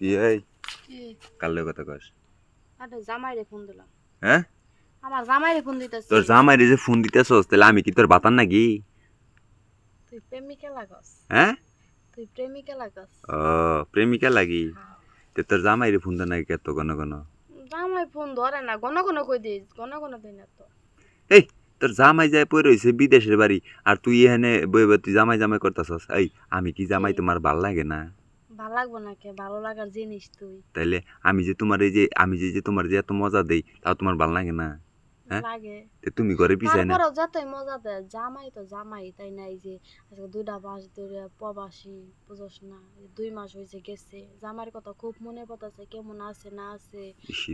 কি এই? কি? কালের কথা কস? আরে জামাইরে ফোন দিলাম। হ্যাঁ? আমার জামাইরে ফোন দিতেছি। তোর জামাই যে ফোন দিতেছস তাহলে আমি কি তোর বাতান নাকি? তুই প্রেমিকা লাগস। হ্যাঁ? তুই প্রেমিকা লাগস। ও প্রেমিকা লাগি? তে তোর জামাই রে ফোন দে নাকি কত ঘন ঘন? জামাই ফোন ধরে না ঘন ঘন কই দিস ঘন ঘন দেই না তো। এই তোর জামাই যায় পড়ে বিদেশের বাড়ি আর তুই এখানে বই বই তুই জামাই জামাই করতেছস। এই আমি কি জামাই তোমার ভালো লাগে না? ভালো লাগবো না কে? ভালো লাগার জিনিস তুই। তাইলে আমি যে তোমার এই যে আমি যে যে তোমার যে এত মজা দেই তাও তোমার ভালো লাগে না? হ্যাঁ? লাগে। তুমি ঘরে পিছাই না? তারপরও যতই মজা দেয় জামাই তো জামাই তাই না? এই যে আজকে দুইটা মাস ধরে প্রবাসী বুঝোস না দুই মাস হয়েছে গেছে। জামাইয়ের কথা খুব মনে পড়তেছে কেমন আছে না আছে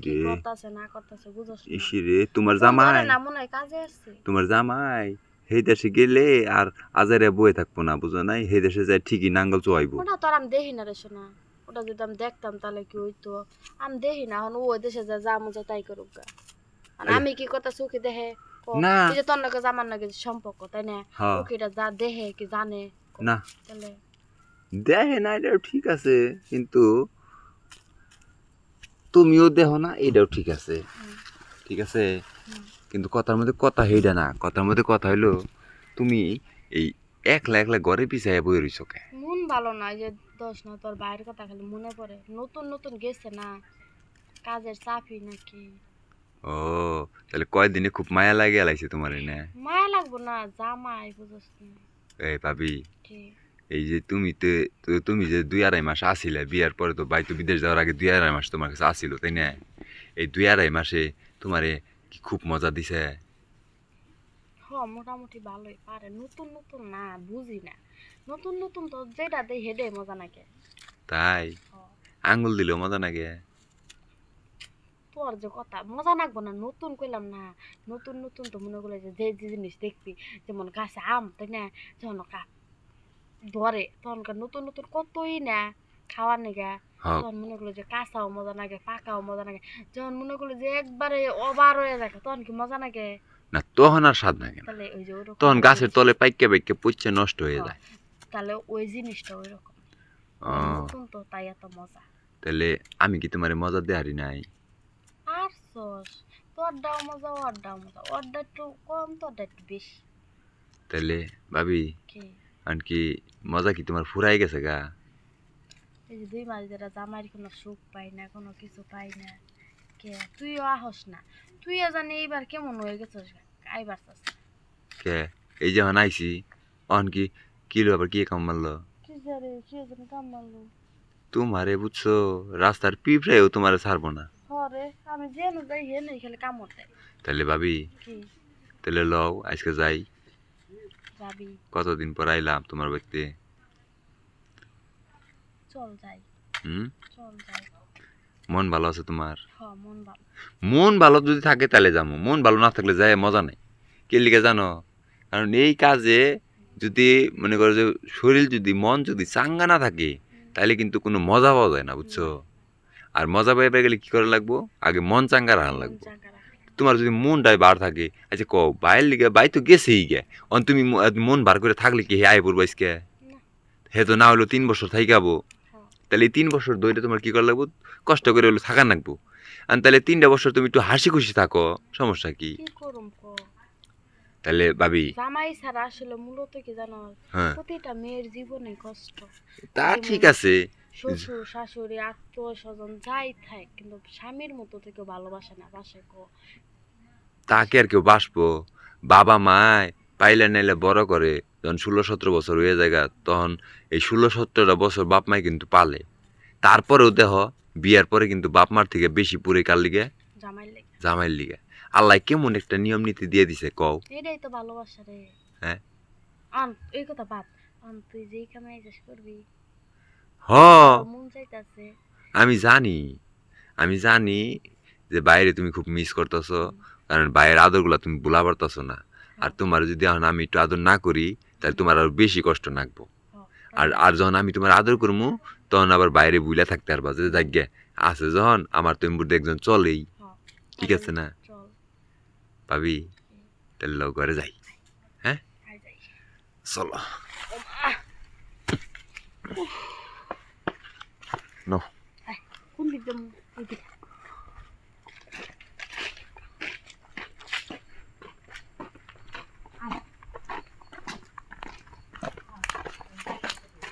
কি করতেছে না করতেছে বুঝোস না। ইসিরে তোমার জামাই। না মনে হয় কাজে আসছে। তোমার জামাই। সেই দেশে গেলে আর আজারে বয়ে থাকব না বুঝো নাই? সেই দেশে যায় ঠিকই নাঙ্গল চোয়াইবো। ওটা তো আর আমি দেখি না রে শোনা ওটা যদি আমি দেখতাম তাহলে কি হইতো? আমি দেখি না এখন ও ওই দেশে যা যা মজা তাই করুক গা। আমি কি কথা চোখে দেখে না। যে তোর নাকি জামার নাকি সম্পর্ক তাই না? ও কি এটা যা দেখে কি জানে না। তাহলে? দেখে না এটাও ঠিক আছে কিন্তু তুমিও দেখো না এটাও ঠিক আছে। ঠিক আছে। কিন্তু কথার মধ্যে কথা হইডা না কথার মধ্যে কথা হইল তুমি এই একলা একলা ঘরে পিছাইয়া বই রইছো কে? মন ভালো না যে দশ না তোর বাইরের কথা খালি মনে পড়ে। নতুন নতুন গেছে না কাজের চাপই নাকি। ও তাহলে কয়দিনে খুব মায়া লাগে লাইছে তোমার এনে? মায়া লাগবো না জামাই বুঝোস না। এই ভাবি এই যে তুমি তো তো- তুমি যে দুই আড়াই মাস আসিলে বিয়ার পরে তো বাই তো বিদেশ যাওয়ার আগে দুই আড়াই মাস তোমার কাছে আসিল তাই না? এই দুই আড়াই মাসে তোমারে কি খুব মজা দিছে। হ মোটামুটি ভালোই পারে। নতুন নতুন না বুঝি না। নতুন নতুন তো যেটা হেডে মজা নাকে তাই? আঙ্গুল দিলেও মজা নাগে। তোর যে কথা মজা লাগবো না নতুন কইলাম না। নতুন নতুন তো মনে করলে যে যে জিনিস দেখবি যেমন গাছে আম তাই না? যেমন কা ধরে তখনকার নতুন নতুন কতই না। খাওয়ার নেগা তখন মনে করল যে কাঁচাও মজা লাগে পাকাও মজা লাগে যখন মনে করল যে একবারে অবার হয়ে থাকে তখন কি মজা লাগে না তখন আর স্বাদ লাগে না। ওই তখন গাছের তলে পাইকে পাইকে পচে নষ্ট হয়ে যায়। তাহলে ওই জিনিসটা ওই রকম নতুন তো তাই এত মজা। তাহলে আমি কি তোমার মজা দেহারি নাই? আর সস তোরটাও মজা ওরটাও মজা। ওরটা একটু কম তোরটা একটু বেশি। তাহলে ভাবি কি? মজা কি তোমার ফুরাই গেছে গা? এই যে দুই মাস যেটা জামাইয়ের কোনো সুখ পাই না কোনো কিছু পাই না। কে? তুইও আহস না। তুইও জানি এইবার কেমন হয়ে গেছিস আইবার চাস। কে? এই যে হন আইছি অন কি কিলো আবার কি কাম মারলো? কি জারে কি জানি কাম মারলো। তোমারে বুঝছ রাস্তার পিঁপড়েও তোমারে ছাড়বো না। হরে আমি যেন যাই হেনে খেলে কামড় দেয়। তাহলে ভাবি কি? তাহলে লও আজকে যাই। যাবি কতদিন পর আইলাম তোমার বাড়িতে? চল যাই। হুম? চল যাই। মন ভালো আছে তোমার? মন ভালো। মন ভালো যদি থাকে তাহলে যাব। মন ভালো না থাকলে যায় মজা নেই। কে লিখে জানো? কারণ এই কাজে যদি মনে করো যে শরীর যদি মন যদি চাঙ্গা না থাকে তাহলে কিন্তু কোনো মজা পাওয়া যায় না বুঝছ? আর মজা পাইতে গেলে কি করা লাগবো? আগে মন চাঙ্গা রাখা লাগবো। তোমার যদি মনটাই বার থাকে আচ্ছা কও বাইরের লিগে বাই তো গেছেই গে। অন তুমি মন বার করে থাকলে কি হে আয় পড়ব আজকে? না। হে তো না হলো তিন বছর থাইকাবো। হ্যাঁ তাহলে এই তিন বছর ধরে তোমার কি করা লাগবো? কষ্ট করে হলো থাকা লাগবো। আর তাহলে তিনটা বছর তুমি একটু হাসি খুশি থাকো সমস্যা ক? তাহলে ভাবি। জামাই ছাড়া আসলে মূলত কি জানো? হ্যাঁ। প্রতিটা মেয়ের জীবনে কষ্ট। তা ঠিক আছে। শ্বশুর শাশুড়ি আত্মীয় স্বজন যাই থাক কিন্তু স্বামীর মতো থেকে ভালোবাসে না বাসে কো। তাকে আর কেউ বাসবো। বাবা মায় পাইলে নাইলে বড় করে যখন ষোলো সতেরো বছর হয়ে জায়গা তখন এই ষোলো সতেরোটা বছর বাপ মাই কিন্তু পালে। তারপরেও দেহ বিয়ার পরে কিন্তু বাপ মার থেকে বেশি পুরে কার লিগে? জামাই লেগে। জামাইয়ের লিগে। আল্লাহ কেমন একটা নিয়ম নীতি দিয়ে দিছে কও। এটাই তো ভালোবাসা রে। হ্যাঁ। আন এই কথা বাদ। আন তুই যেই কামাই চাষ করবি? হ। মন চাইতাছে। আমি জানি। আমি জানি যে বাইরে তুমি খুব মিস করতেছো কারণ বাইরের আদরগুলা তুমি ভুলা পারতেছো না। আর তোমার যদি এখন আমি একটু আদর না করি তাহলে তোমার আরও বেশি কষ্ট নাকবো। আর আর যখন আমি তোমার আদর করব তখন আবার বাইরে বুইলা থাকতে পারবা যে যাগ্যে আছে যখন আমার তুমি বুদ্ধি একজন চলেই। ঠিক আছে না? ভাবি তাহলে ঘরে যাই। হ্যাঁ? চলো। নো